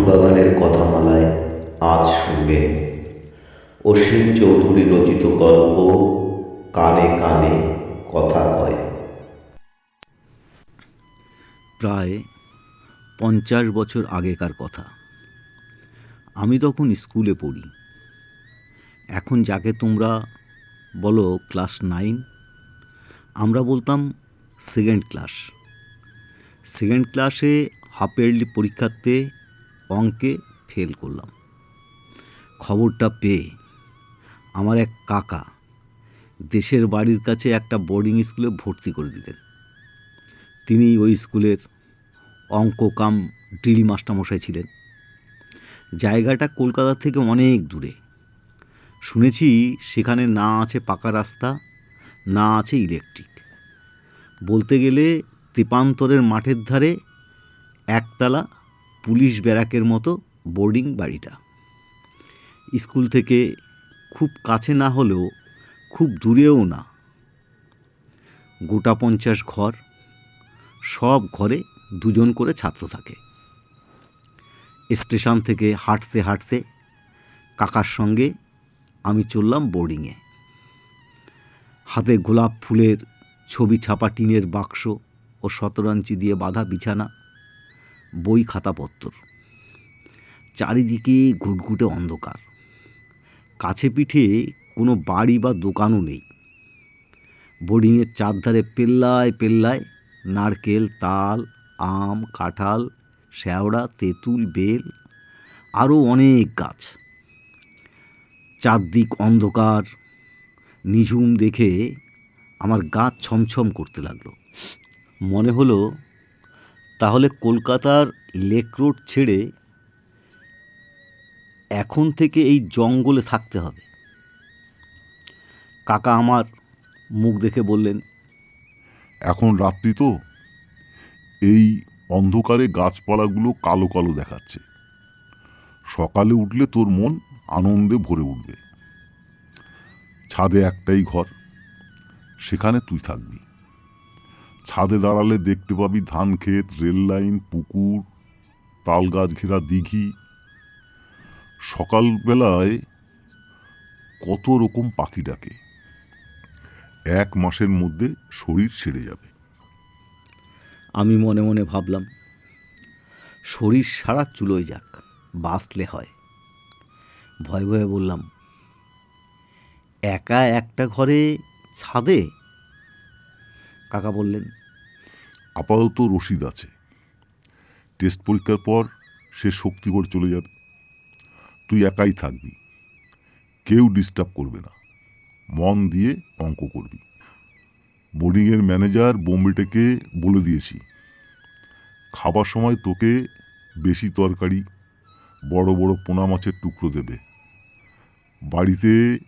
ফুলবাগানের কথামালায় আজ শুনবেন। অসীম চৌধুরী রচিত গল্প কানে কানে কথা কয়। প্রায় পঞ্চাশ বছর আগেকার কথা। আমি তখন স্কুলে পড়ি। এখন যাকে তোমরা বলো ক্লাস নাইন, আমরা বলতাম সেকেন্ড ক্লাস। সেকেন্ড ক্লাসে হাফ ইয়ারলি পরীক্ষাতে অঙ্কে ফেল করলাম। খবরটা পেয়ে আমার এক কাকা দেশের বাড়ির কাছে একটা বোর্ডিং স্কুলে ভর্তি করে দিলেন। তিনি ওই স্কুলের অঙ্ক কাম ড্রিল মাস্টারমশাই ছিলেন। জায়গাটা কলকাতা থেকে অনেক দূরে। শুনেছি সেখানে না আছে পাকা রাস্তা, না আছে ইলেকট্রিক বলতে গেলে তেপান্তরের মাঠের ধারে একতলা পুলিশ ব্যারাকের মতো বোর্ডিং বাড়িটা। স্কুল থেকে খুব কাছে না হলেও খুব দূরেও না। গোটা পঞ্চাশ ঘর, সব ঘরে দুজন করে ছাত্র থাকে। স্টেশন থেকে হাঁটতে হাঁটতে কাকার সঙ্গে আমি চললাম বোর্ডিংয়ে হাতে গোলাপ ফুলের ছবি ছাপা টিনের বাক্স ও শতরাঞ্চি দিয়ে বাঁধা বিছানা। বই খাতাপত্র চারিদিকে ঘুটঘুটে অন্ধকার। কাছে পিঠে কোনো বাড়ি বা দোকানও নেই। বোর্ডিংয়ের চারধারে পেল্লায় পেল্লায় নারকেল, তাল, আম, কাঁঠাল, শ্যাওড়া, তেঁতুল, বেল, আরও অনেক গাছ। চারদিক অন্ধকার। নিঝুম দেখে আমার গা ছমছম করতে লাগল। মনে হলো তাহলে কলকাতার লেক রোড ছেড়ে এখন থেকে এই জঙ্গলে থাকতে হবে। কাকা আমার মুখ দেখে বললেন, এখন রাত্রি তো। এই অন্ধকারে গাছপালাগুলো কালো কালো দেখাচ্ছে। সকালে উঠলে তোর মন আনন্দে ভরে উঠবে। ছাদে একটাই ঘর, সেখানে তুই থাকবি। ছাদে দাঁড়ালে দেখতে পাবি ধান ক্ষেত, রেল লাইন, পুকুর, তাল গাছ ঘেরা দিঘি। সকালবেলায় কত রকম পাখি ডাকে। এক মাসের মধ্যে শরীর ছেড়ে যাবে। আমি মনে মনে ভাবলাম, শরীর সারা চুলোয় যাক, বাঁচলে হয়। ভয়ে ভয়ে বললাম, একা একটা ঘরে ছাদে কাকা বললেন। আপাতত রসিদ আছে। টেস্ট পরীক্ষার পর সে শক্তিগড় চলে যাবে। তুই একাই থাকবি। কেউ ডিস্টার্ব করবে না। মন দিয়ে অঙ্ক করবি। বোর্ডিংয়ের ম্যানেজার বোম্বেটেকে বলে দিয়েছি, খাবার সময় তোকে বেশি তরকারি, বড় বড় পোনা মাছের টুকরো দেবে। বাড়িতে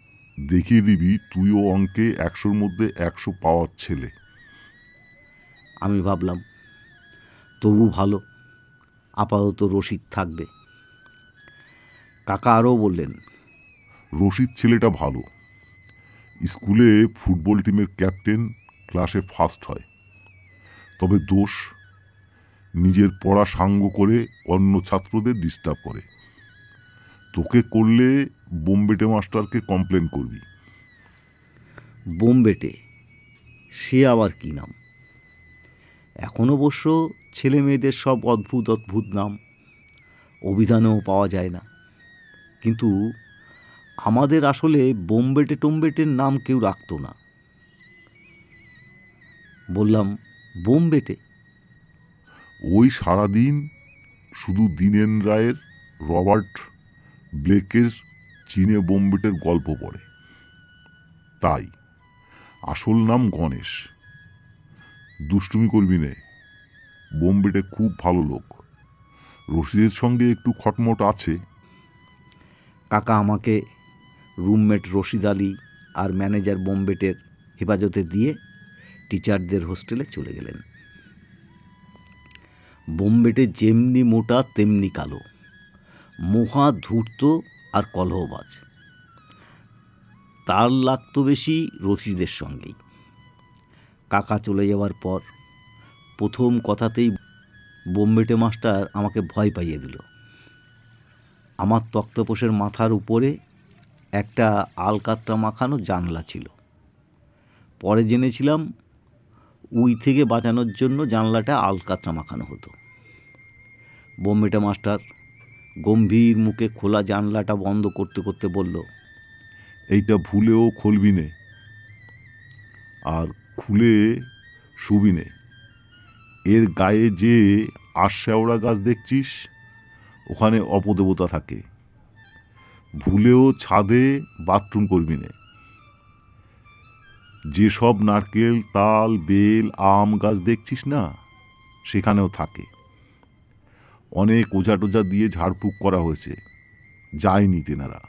দেখিয়ে দিবি তুইও অঙ্কে একশোর মধ্যে একশো পাওয়ার ছেলে। আমি ভাবলাম তবু ভালো আপাতত রসিদ থাকবে। কাকা আরও বললেন রশিদ ছেলেটা ভালো। স্কুলে ফুটবল টিমের ক্যাপ্টেন ক্লাসে ফার্স্ট হয়। তবে দোষ নিজের পড়া সাঙ্গ করে অন্য ছাত্রদের ডিস্টার্ব করে। তোকে করলে বোম্বেটে মাস্টারকে কমপ্লেন করবি। বোম্বেটে? সে আবার কী নাম? এখন অবশ্য ছেলে মেয়েদের সব অদ্ভুত অদ্ভুত নাম। অভিধানেও পাওয়া যায় না। কিন্তু আমাদের আসলে বোম্বেটে টোম্বেটের নাম কেউ রাখতো না। বললাম, বোম্বেটে? ওই সারাদিন শুধু দীনেন রায়ের, রবার্ট ব্লেকের চীনে বোম্বেটের গল্প পড়ে। তাই, আসল নাম গণেশ। দুষ্টুমি করবি নে। বোম্বেটে খুব ভালো লোক। রশিদের সঙ্গে একটু খটমট আছে। কাকা আমাকে রুমমেট রশিদ আলী আর ম্যানেজার বোম্বেটের হেফাজতে দিয়ে টিচারদের হোস্টেলে চলে গেলেন। বোম্বেটে যেমনি মোটা, তেমনি কালো। মহা, ধূর্ত আর কলহবাজ। তার লাগতো বেশি রশিদের সঙ্গেই। কাকা চলে যাওয়ার পর প্রথম কথাতেই বোম্বেটে মাস্টার আমাকে ভয় পাইয়ে দিল। আমার তক্তপোষের মাথার উপরে একটা আলকাতরা মাখানো জানলা ছিল। পরে জেনেছিলাম উই থেকে বাঁচানোর জন্য জানলাটা আলকাতরা মাখানো হতো। বোম্বেটা মাস্টার গম্ভীর মুখে খোলা জানলাটা বন্ধ করতে করতে বলল, এইটা ভুলেও খুলবি নে। আর খুলে শুবি নে। এর গায়ে যে আশাওড়া গাছ দেখছিস, ওখানে অপদেবতা থাকে। ভুলেও ছাদে বাথরুম করবি নে। যেসব নারকেল, তাল, বেল, আম গাছ দেখছিস না, সেখানেও থাকে। অনেক ওঝা টোঝা দিয়ে ঝাড়ফুঁক করা হয়েছে। যায়নি তেনারা।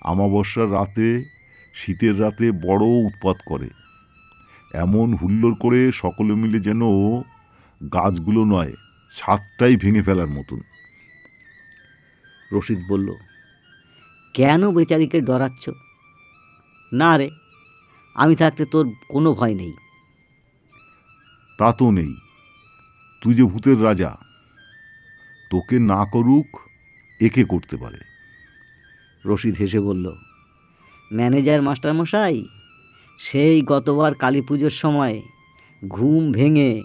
আমাবস্যার রাতে, শীতের রাতে বড় উৎপাত করে। এমন হুল্লোড় করে সকলে মিলে যেন গাছগুলো নয় ছাদটাই ভেঙে ফেলার মতন। রশিদ বলল কেন বেচারিকে ডরাচ্ছ? না রে আমি থাকতে তোর কোনো ভয় নেই। তা তো নেই। তুই যে ভূতের রাজা তোকে না করুক একে করতে পারে। রশিদ হেসে বলল ম্যানেজার মাস্টারমশাই সেই গতবার কালী পুজোর সময় ঘুম ভেঙে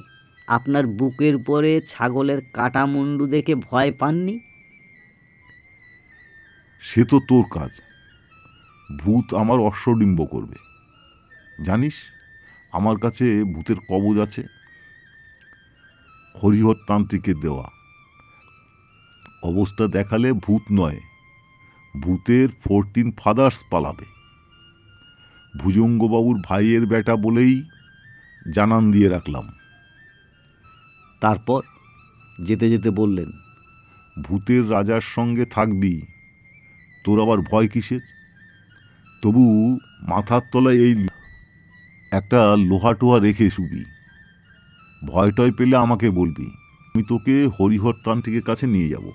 আপনার বুকের পরে ছাগলের কাটা মুন্ডু দেখে ভয় পাননি? সে তো তোর কাজ। ভূত আমার অশ্বডিম্ব করবে। জানিস, আমার কাছে ভূতের কবজ আছে। হরিহর তান্ত্রিকের দেওয়া। অবস্থা দেখালে ভূত নয়, ভূতের ফোরটিন ফাদার্স পালাবে। ভুজঙ্গবাবুর ভাইয়ের বেটা বলেই জানান দিয়ে রাখলাম। তারপর যেতে যেতে বললেন ভূতের রাজার সঙ্গে থাকবি তোর আবার ভয় কিসের? তবু মাথার তলায় এই একটা লোহা টোহা রেখে শুবি ভয় টয় পেলে আমাকে বলবি আমি তোকে হরিহর তান্ত্রিকের কাছে নিয়ে যাব।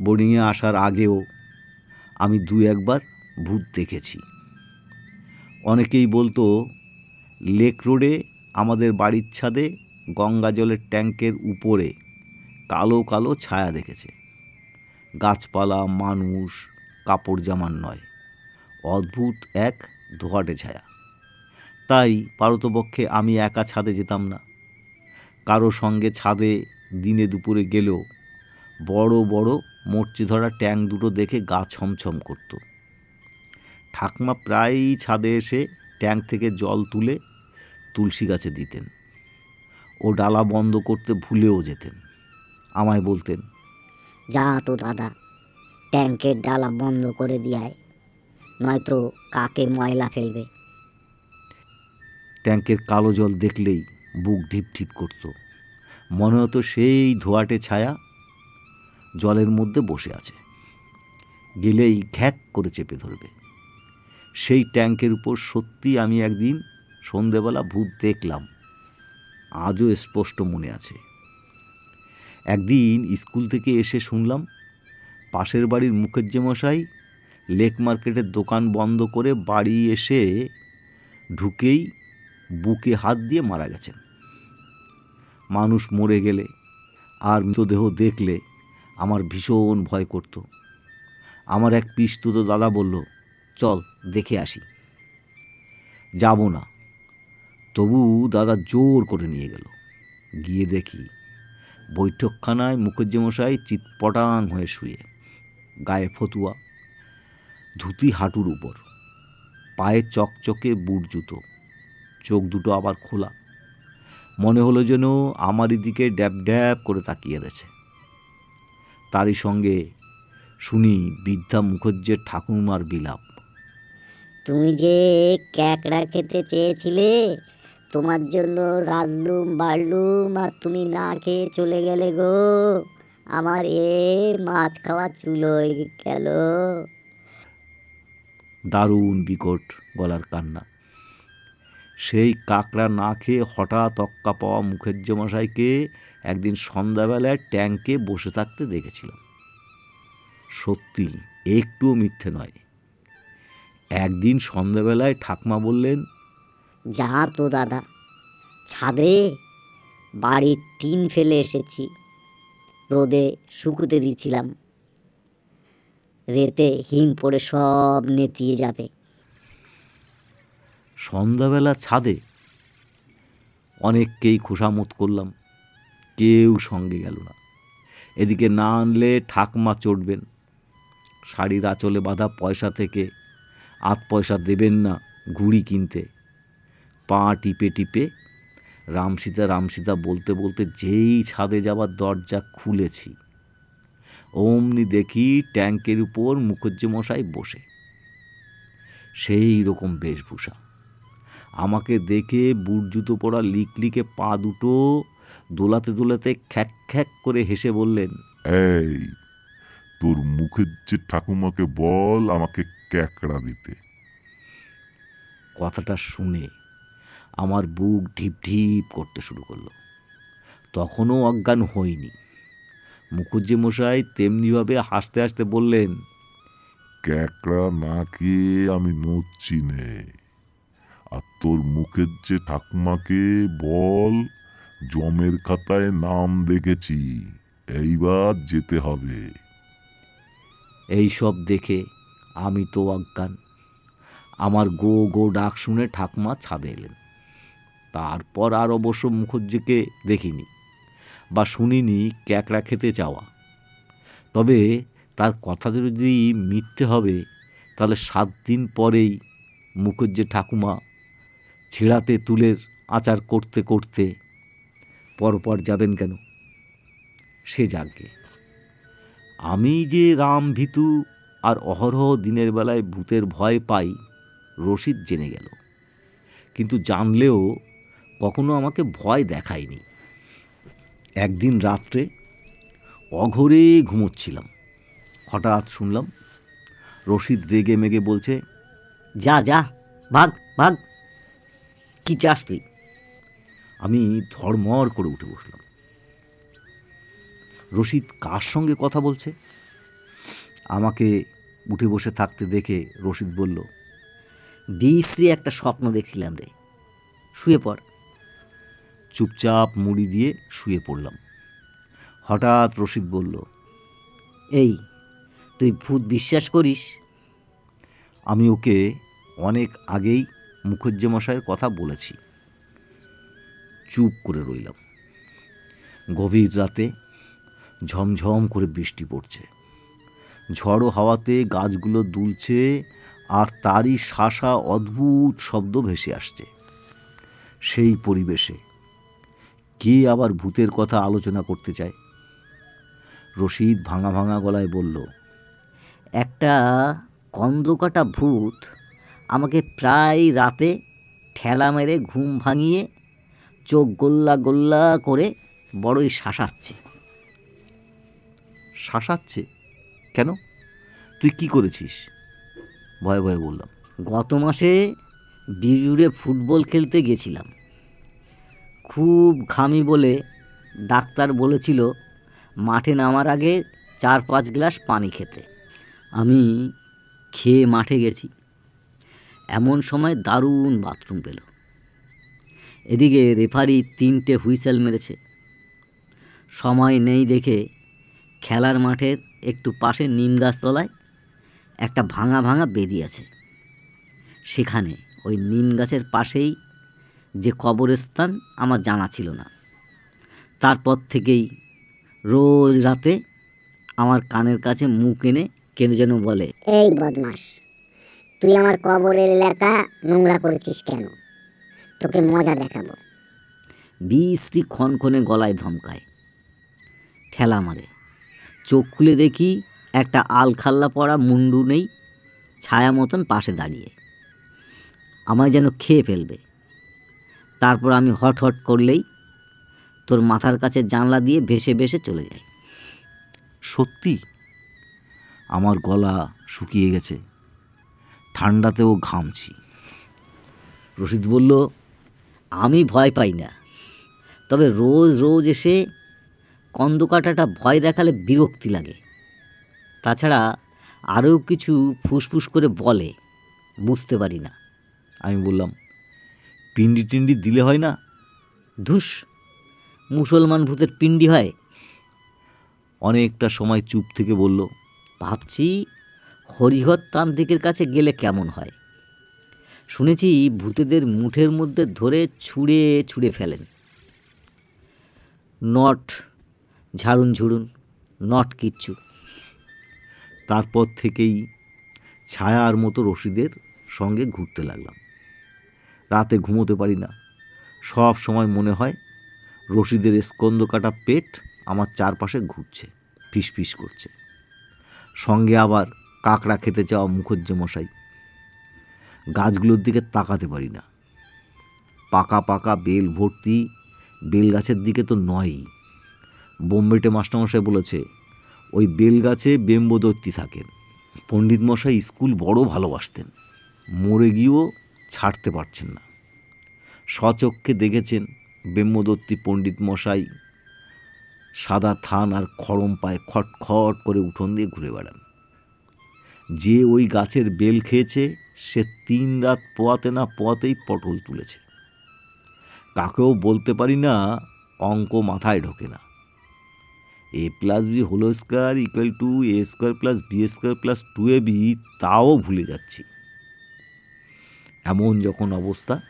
বোর্ডিংয়ে আসার আগেও আমি দু একবার ভূত দেখেছি। অনেকেই বলতো, লেক রোডে, আমাদের বাড়ির ছাদে, গঙ্গা জলের ট্যাঙ্কের উপরে কালো কালো ছায়া দেখেছে। গাছপালা, মানুষ, কাপড় জামার নয়, অদ্ভুত এক ধোয়াটে ছায়া। তাই পারতপক্ষে আমি একা ছাদে যেতাম না। কারও সঙ্গে ছাদে দিনে দুপুরে গেলেও বড় বড় মরচে ধরা ট্যাং দুটো দেখে গা ছমছম করত। ঠাকমা প্রায়ই ছাদে এসে ট্যাঙ্ক থেকে জল তুলে তুলসী গাছে দিতেন। ও ডালা বন্ধ করতে ভুলেও যেতেন। আমায় বলতেন যা তো দাদা ট্যাঙ্কের ডালা বন্ধ করে দিয়ায় নয়তো কাকে ময়লা ফেলবে? ট্যাঙ্কের কালো জল দেখলেই বুক ঢিপ ঢিপ করত। মনে হতো সেই ধোয়াটে ছায়া জলের মধ্যে বসে আছে। গেলেই ঘ্যাক করে চেপে ধরবে। সেই ট্যাঙ্কের উপর সত্যি আমি একদিন সন্ধেবেলা ভূত দেখলাম। আজও স্পষ্ট মনে আছে। একদিন স্কুল থেকে এসে শুনলাম, পাশের বাড়ির মুখেজ্জে মশাই লেক মার্কেটের দোকান বন্ধ করে বাড়ি এসে ঢুকেই বুকে হাত দিয়ে মারা গেছেন। মানুষ মরে গেলে আর মৃতদেহ দেখলে আমার ভীষণ ভয় করত। আমার এক পিস্তুত দাদা বলল চল, দেখে আসি। যাব না। তবু দাদা জোর করে নিয়ে গেল। গিয়ে দেখি বৈঠকখানায় মুখুজ্জেমশাই চিৎপটাং হয়ে শুয়ে, গায়ে ফতুয়া, ধুতি হাঁটুর উপর, পায়ে চকচকে বুট জুতো, চোখ দুটো আবার খোলা। মনে হলো যেন আমারই দিকে ড্যাব ড্যাব করে তাকিয়ে রয়েছে। তারই সঙ্গে শুনি বৃদ্ধা মুখুজ্জের ঠাকুরমার বিলাপ। তুমি যে ক্যাকড়া খেতে চেয়েছিলে, তোমার জন্য রাঁধলুম, বাড়লুম, আর তুমি না খেয়ে চলে গেলে গো। আমার এ মাছ খাওয়া চুলোয় গেল। দারুণ বিকট গলার কান্না। সেই কাকড়া না খেয়ে হঠাৎ অক্কা পাওয়া মুখের মশাইকে একদিন সন্ধ্যাবেলায় ট্যাঙ্কে বসে থাকতে দেখেছিলাম। সত্যি, একটুও মিথ্যে নয়। একদিন সন্ধ্যাবেলায় ঠাকমা বললেন যা তো দাদা ছাদে বাড়ির টিন ফেলে এসেছি রোদে শুকুতে দিচ্ছিলাম রেতে হিম পড়ে সব নেতিয়ে যাবে। সন্ধ্যাবেলা ছাদে অনেককেই খোসামত করলাম কেউ সঙ্গে গেল না। এদিকে না আনলে ঠাকমা চটবেন শাড়ির আঁচলে বাঁধা পয়সা থেকে আধ পয়সা দেবেন না ঘুড়ি কিনতে। পা টিপে টিপে রামসীতা রামসীতা বলতে বলতে যেই ছাদে যাবার দরজা খুলেছি। অমনি দেখি ট্যাঙ্কের উপর মুখুজ্জেমশাই বসে। সেই রকম বেশভূষা। আমাকে দেখে বুট জুতো পরা লিকলিকে পা দুটো দোলাতে দোলাতে খ্যাক খ্যাক করে হেসে বললেন, এই তোর মুখের যে ঠাকুমাকে বল আমাকে ক্যাকড়া দিতে। কথাটা শুনে আমার বুক ঢিপ ঢিপ করতে শুরু করল। তখনও অজ্ঞান হইনি। মুখুজ্জি মশাই তেমনিভাবে হাসতে হাসতে বললেন ক্যাকড়া না খেয়ে আমি নড়ছি নে। আর তোর মুখের যে ঠাকুমাকে বল জমের খাতায় নাম দেখেছি। এইবার যেতে হবে। এই সব দেখে আমি তো অজ্ঞান। আমার গো গো ডাক শুনে ঠাকমা ছাদে এলেন। তারপর আর অবশ্য মুখুজ্জিকে দেখিনি বা শুনিনি ক্যাকড়া খেতে চাওয়া। তবে তার কথা যদি মিথ্যে হবে, তাহলে সাত দিন পরেই মুখুজ্জি ঠাকুমা ছেঁড়াতে তুলের আচার করতে করতে পরপর যাবেন কেন? সে যাকে আমি যে রাম ভীতু আর অহরহ দিনের বেলায় ভূতের ভয় পাই রশিদ জেনে গেল। কিন্তু জানলেও কখনো আমাকে ভয় দেখায়নি। একদিন রাত্রে অঘরে ঘুমোচ্ছিলাম। হঠাৎ শুনলাম রশিদ রেগে মেগে বলছে যা যা ভাগ ভাগ। কি চাস তুই? আমি ধর্মর করে উঠে বসলাম। রশিদ কার সঙ্গে কথা বলছে? আমাকে উঠে বসে থাকতে দেখে রশিদ বলল বিশ্রী একটা স্বপ্ন দেখছিলাম রে। শুয়ে পড়। চুপচাপ মুড়ি দিয়ে শুয়ে পড়লাম। হঠাৎ রশিদ বলল এই তুই ভূত বিশ্বাস করিস? আমি ওকে অনেক আগেই মুখুজ্জে মশাইয়ের কথা বলেছি। চুপ করে রইলাম। গভীর রাতে ঝমঝম করে বৃষ্টি পড়ছে। ঝড়ো হাওয়াতে গাছগুলো দুলছে আর তারই শাসা অদ্ভুত শব্দ ভেসে আসছে। সেই পরিবেশে কে আবার ভূতের কথা আলোচনা করতে চায়? রশিদ ভাঙা ভাঙা গলায় বলল, একটা কন্দকাটা ভূত আমাকে প্রায় রাতে ঠেলা মেরে ঘুম ভাঙিয়ে চোখ গোল্লা গোল্লা করে বড়ই শাসাচ্ছে। শাসাচ্ছে। কেন? তুই কি করেছিস? ভয়ে ভয়ে বললাম। গত মাসে বিজুড়ে ফুটবল খেলতে গেছিলাম। খুব ঘামি বলে ডাক্তার বলেছিল, মাঠে নামার আগে চার পাঁচ গ্লাস পানি খেতে। আমি খেয়ে মাঠে গেছি। এমন সময় দারুণ বাথরুম পেল। এদিকে রেফারি তিনটে হুইসেল মেরেছে। সময় নেই দেখে খেলার মাঠের একটু পাশে নিম গাছতলায় একটা ভাঙা ভাঙা বেদি আছে। সেখানে ওই নিম গাছের পাশেই যে কবরস্থান আমার জানা ছিল না। তারপর থেকেই রোজ রাতে আমার কানের কাছে মুখ এনে কেন যেন বলে এই বদমাস তুই আমার কবরের এলাকা নোংরা করেছিস কেন? তোকে মজা দেখাবো। বিশ্রী ক্ষণক্ষণে গলায় ধমকায়। ঠেলা মারে। চোখ খুলে দেখি একটা আলখাল্লা পড়া মুন্ডু নেই ছায়া মতন পাশে দাঁড়িয়ে। আমায় যেন খেয়ে ফেলবে। তারপর আমি হট হট করলেই তোর মাথার কাছে জানলা দিয়ে ভেসে ভেসে চলে যায়। সত্যি? আমার গলা শুকিয়ে গেছে। ঠান্ডাতেও ঘামছি। রশিদ বলল আমি ভয় পাই না। তবে রোজ রোজ এসে কন্দকাটাটা ভয় দেখালে বিরক্তি লাগে। তাছাড়া আরও কিছু ফুসফুস করে বলে বুঝতে পারি না। আমি বললাম পিন্ডি টিন্ডি দিলে হয় না? ধুস মুসলমান ভূতের পিণ্ডি হয়। অনেকটা সময় চুপ থেকে বলল ভাবছি হরিহর তান্ত্রিকের কাছে গেলে কেমন হয়? শুনেছি ভূতেদের মুঠের মধ্যে ধরে ছুঁড়ে ছুঁড়ে ফেলেন। নট ঝাড়ুন ঝুড়ুন নট কিচ্ছু। তারপর থেকেই ছায়ার মতো রশিদের সঙ্গে ঘুরতে লাগলাম। রাতে ঘুমোতে পারি না। সব সময় মনে হয় রশিদের স্কন্দ কাটা পেট আমার চারপাশে ঘুরছে, ফিসফিস করছে। সঙ্গে আবার কাঁকড়া খেতে চাওয়া মুখজ্জে মশাই গাছগুলোর দিকে তাকাতে পারি না। পাকা পাকা বেল ভর্তি, বেল গাছের দিকে তো নয়ই। বোম্বেটে মাস্টারমশাই বলেছে, ওই বেল গাছে বেম্বদত্তি থাকেন। পণ্ডিত মশাই স্কুল বড় ভালোবাসতেন। মরে গিয়েও ছাড়তে পারছেন না। স্বচক্ষে দেখেছেন বেম্বদত্তি পণ্ডিত মশাই সাদা থান আর খড়ম পায়ে খটখট করে উঠোন দিয়ে ঘুরে বেড়ান। যে ওই গাছের বেল খেয়েছে, সে তিন রাত পোয়াতে না পোয়াতেই পটল তুলেছে। কাকেও বলতে পারি না, অঙ্ক মাথায় ঢোকে না। A plus B whole square equal to A square plus B square plus two A B, তাও ভুলে যাচ্ছি। এমন যখন অবস্থা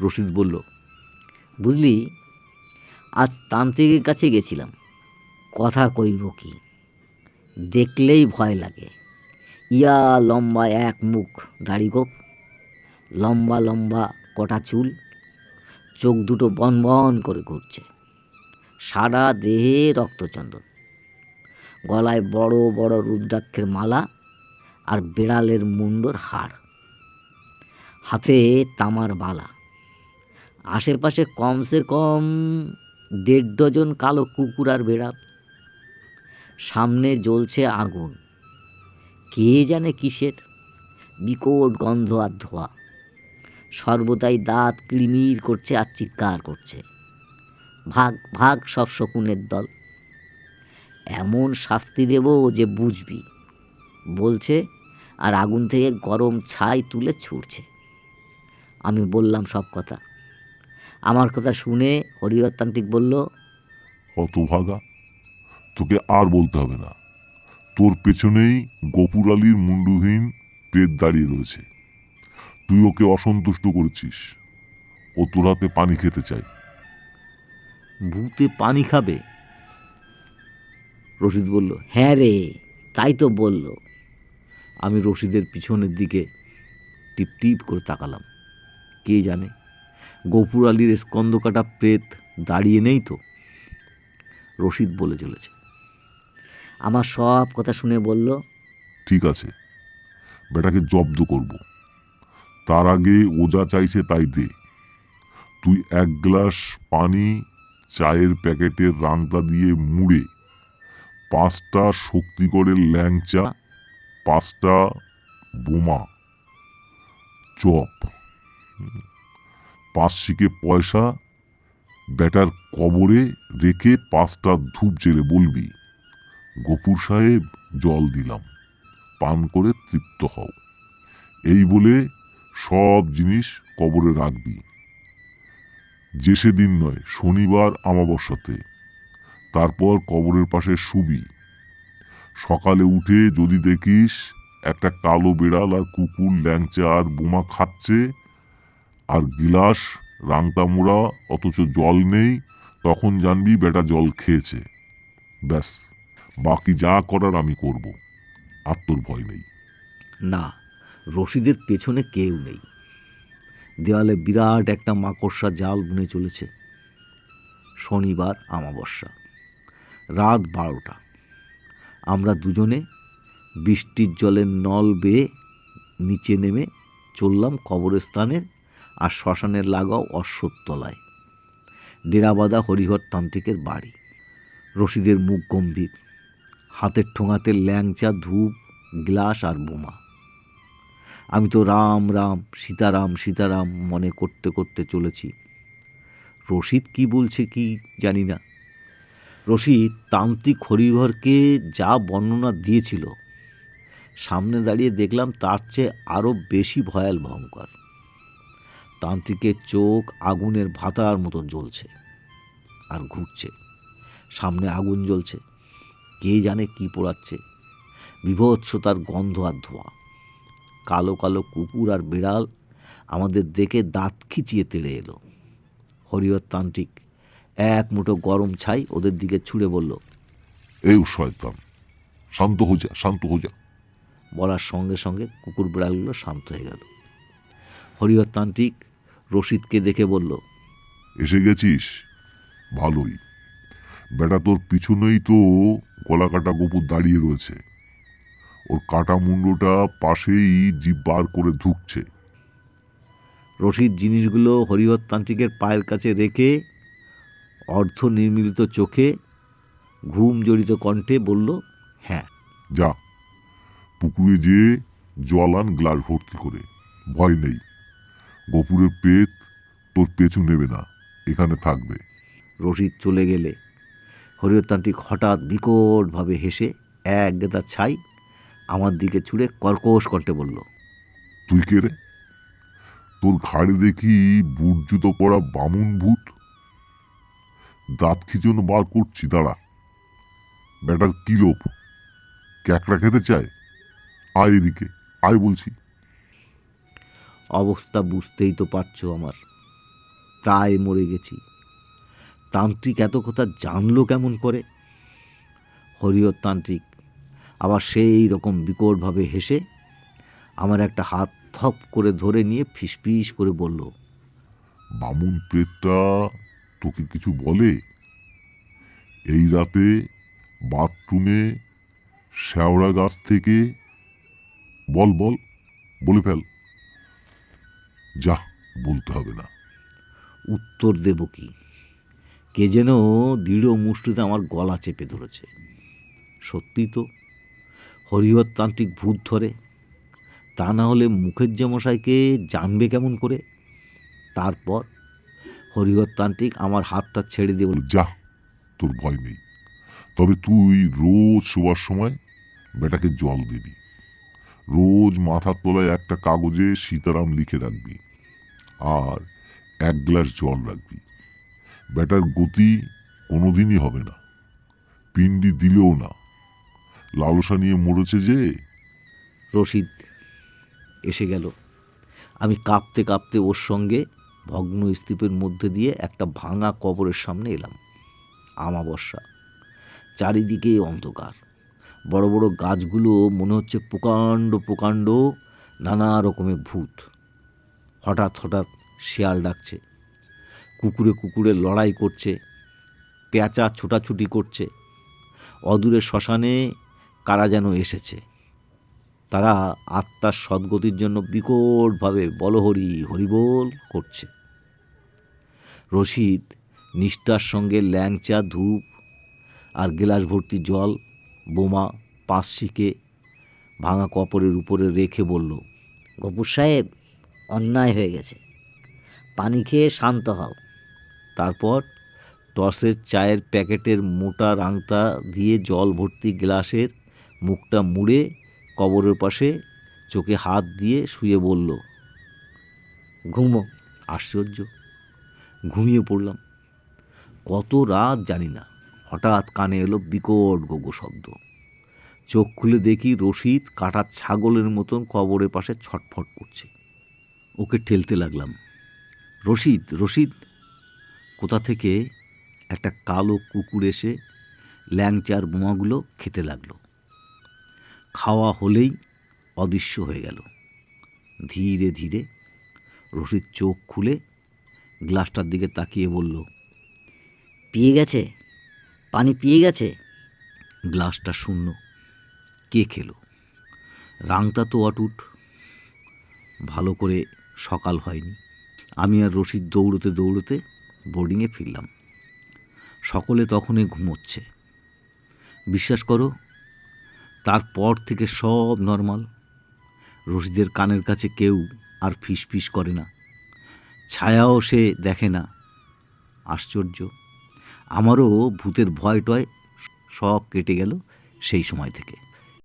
রশিদ বলল, বুঝলি, আজ তান্ত্রিকের কাছে গেছিলাম। কথা কইব কি? দেখলেই ভয় লাগে। ইয়া লম্বা এক মুখ দাড়ি গোপ লম্বা লম্বা কটা চুল, চোখ দুটো বন বন করে ঘুরছে। সারা দেহে রক্তচন্দন। গলায় বড় বড় রুদ্রাক্ষের মালা আর বেড়ালের মুন্ডর হাড়। হাতে তামার বালা। আশেপাশে কমসে কম দেড় ডজন কালো কুকুর আর বেড়াল। সামনে জ্বলছে আগুন। কে জানে কিসের? বিকট গন্ধ আর ধোয়া। সর্বদাই দাঁত কিড়মির করছে আর চিৎকার করছে। ভাগ ভাগ সব শকুনের দল। এমন শাস্তি দেব যে বুঝবি। বলছে, আর আগুন থেকে গরম ছাই তুলে ছুটছে আমি বললাম সব কথা। আমার কথা শুনে হরিহরতান্ত্রিক বলল, অত ভাগা? তোকে আর বলতে হবে না। তোর পেছনেই গোপুর আলীর মুন্ডুহীন পেট দাঁড়িয়ে রয়েছে। তুই ওকে অসন্তুষ্ট করেছিস। ও তোর হাতে পানি খেতে চায়। ভূতে পানি খাবে? রশিদ বলল হ্যাঁ রে, তাই তো বলল। আমি রশিদের পিছনের দিকে টিপ টিপ করে তাকালাম। কে জানে, গফুর আলীর স্কন্দ কাটা প্রেত দাঁড়িয়ে নেই তো? রশিদ বলে চলেছে। আমার সব কথা শুনে বলল, ঠিক আছে, বেটাকে জব্দ করব। তার আগে ও যা চাইছে তাই দে। তুই এক গ্লাস পানি চায়ের প্যাকেটের রাংতা দিয়ে মুড়ে। পাঁচটা শক্তিগড়ের ল্যাংচা পাঁচটা বোমা। চপ। হুম, পাঁচ শিকে পয়সা। ব্যাটার কবরে রেখে পাঁচটা ধূপ জেলে বলবি। গফুর সাহেব জল দিলাম। পান করে তৃপ্ত হও। এই বলে সব জিনিস কবরে রাখবি। যে সেদিন নয়, শনিবার আমাবস্যাতে তারপর কবরের পাশে শুবি। সকালে উঠে যদি দেখিস একটা কালো বেড়াল আর কুকুর ল্যাংচা আর বোমা খাচ্ছে, আর গিলাস, রাংতা মোড়া, অথচ জল নেই, তখন জানবি বেটা জল খেয়েছে। ব্যাস, বাকি যা করার আমি করব। আর তোর ভয় নেই। না, রশিদের পেছনে কেউ নেই। দেওয়ালে বিরাট একটা মাকড়সা জাল বুনে চলেছে। শনিবার আমাবস্যা রাত বারোটা। আমরা দুজনে বৃষ্টির জলের নল বেয়ে নিচে নেমে চললাম কবরস্থানের আর শ্মশানের লাগাও অশ্বত্থতলায়। ডেরাবাদা হরিহর তান্ত্রিকের বাড়ি। রশিদের মুখ গম্ভীর। হাতের ঠোঙাতে ল্যাংচা, ধূপ, গ্লাস আর বোমা। আমি তো রাম রাম, সীতারাম সীতারাম মনে করতে করতে চলেছি। রশিদ কি বলছে কি জানি না। রশিদ তান্ত্রিক হরিঘরকে যা বর্ণনা দিয়েছিল, সামনে দাঁড়িয়ে দেখলাম তার চেয়ে আরও বেশি ভয়াল ভয়ঙ্কর। তান্ত্রিকের চোখ আগুনের ভাতার মতো জ্বলছে আর ঘুরছে। সামনে আগুন জ্বলছে। কে জানে কি পোড়াচ্ছে। বিভৎস তার গন্ধ আর ধোঁয়া। কালো কালো কুকুর আর বিড়াল আমাদের দেখে দাঁত খিচিয়ে তেড়ে এলো। হরিহর তান্ত্রিক এক মুঠো গরম ছাই ওদের দিকে ছুঁড়ে বলল এই শয়তান শান্ত হো যা শান্ত হো যা। বলার সঙ্গে সঙ্গে কুকুর বিড়ালগুলো শান্ত হয়ে গেল। হরিহর তান্ত্রিক রশিদকে দেখে বলল এসে গেছিস? ভালোই। বেটা তোর পিছনেই তো গলা কাটা গোপুর দাঁড়িয়ে রয়েছে। ওর কাটা মুন্ডটা পাশেই জিভ বার করে ধুকছে। রশিদ জিনিসগুলো হরিহর তান্ত্রিকের পায়ের কাছে রেখে অর্ধ নির্মিলিত চোখে ঘুম জড়িত কণ্ঠে বলল হ্যাঁ। যা পুকুরে যে জল আন গ্লাস ভর্তি করে ভয় নেই। গোপুরের পেত তোর পেছু নেবে না এখানে থাকবে। রশিদ চলে গেলে। হরিহরতান্ত্রিক হঠাৎ বিকটভাবে হেসে এক গেদা ছাই আমার দিকে ছুঁড়ে কর্কশ কণ্ঠে বলল তুই কে রে? তোর ঘাড়ে দেখি বুট জুতো পরা বামুন ভূত। দাঁত খিচুন বার করছি দাঁড়া। বেটার কি লোভ? ক্যাকড়া খেতে চায়? আয় এদিকে আয় বলছি। অবস্থা বুঝতেই তো পারছ আমার। প্রায় মরে গেছি। তান্ত্রিক এত কথা জানলো কেমন করে? হরিহর তান্ত্রিক আবার সেই রকম বিকটভাবে হেসে আমার একটা হাত থপ করে ধরে নিয়ে ফিসফিস করে বলল বামুন প্রেতটা তোকে কিছু বলে? এই রাতে বাথরুমে শ্যাওড়া গাছ থেকে বল বল বলে ফেল। যা বলতে হবে না। উত্তর দেব কি? কে যেন দৃঢ় মুষ্টিতে আমার গলা চেপে ধরেছে। সত্যি তো হরিহর তান্ত্রিক ভূত ধরে। তা না হলে মুখের মশাইকে জানবে কেমন করে? তারপর হরিহরতান্ত্রিক আমার হাতটা ছেড়ে দিয়ে বলল, যা তোর ভয় নেই। তবে তুই রোজ শোয়ার সময় বেটাকে জল দিবি। রোজ মাথার তলায় একটা কাগজে সীতারাম লিখে রাখবি আর এক গ্লাস জল রাখবি। বেটার গতি কোনোদিনই হবে না। পিণ্ডি দিলেও না। লালসা নিয়ে মরেছে যে? রশিদ, এসে গেল। আমি কাঁপতে কাঁপতে ওর সঙ্গে ভগ্ন স্তূপের মধ্যে দিয়ে একটা ভাঙা কবরের সামনে এলাম। আমাবস্যা, চারিদিকে অন্ধকার। বড় বড় গাছগুলো মনে হচ্ছে প্রকাণ্ড প্রকাণ্ড নানা রকমের ভূত। হঠাৎ হঠাৎ শিয়াল ডাকছে, কুকুরে কুকুরে লড়াই করছে, পেঁচা ছোটাছুটি করছে। অদূরে শ্মশানে কারা যেন এসেছে। তারা আত্মার সদ্গতির জন্য বিকটভাবে বলহরি হরিবোল করছে। রশিদ নিষ্ঠার সঙ্গে ল্যাংচা ধূপ আর গ্লাস ভর্তি জল বোমা পাঁচ শিকে ভাঙা কপরের উপরে রেখে বলল গপুর সাহেব অন্যায় হয়ে গেছে। পানি খেয়ে শান্ত হও। তারপর টসের চায়ের প্যাকেটের মোটা রাংতা দিয়ে জল ভর্তি গ্লাসের মুখটা মুড়ে কবরের পাশে চোখে হাত দিয়ে শুয়ে বলল, ঘুমো, আশ্চর্য। ঘুমিয়ে পড়লাম। কত রাত জানি না। হঠাৎ কানে এলো বিকট গোগো শব্দ। চোখ খুলে দেখি রশিদ কাটা ছাগলের মতন কবরের পাশে ছটফট করছে। ওকে ঠেলতে লাগলাম। রশিদ রশিদ, কোথা থেকে একটা কালো কুকুর এসে ল্যাংচার বোমাগুলো খেতে লাগল। খাওয়া হলেই অদৃশ্য হয়ে গেল। ধীরে ধীরে রশিদ চোখ খুলে গ্লাসটার দিকে তাকিয়ে বলল পিয়ে গেছে? পানি পিয়ে গেছে? গ্লাসটা শূন্য। কে খেলো? রাংতা তো অটুট। ভালো করে সকাল হয়নি। আমি আর রশিদ দৌড়তে দৌড়তে বোর্ডিংয়ে ফিরলাম। সকলে তখনই ঘুমোচ্ছে। বিশ্বাস করো তারপর থেকে সব নর্মাল রশিদের কানের কাছে কেউ আর ফিস ফিস করে না। ছায়াও সে দেখে না। আশ্চর্য। আমারও ভূতের ভয় টয় সব কেটে গেল সেই সময় থেকে।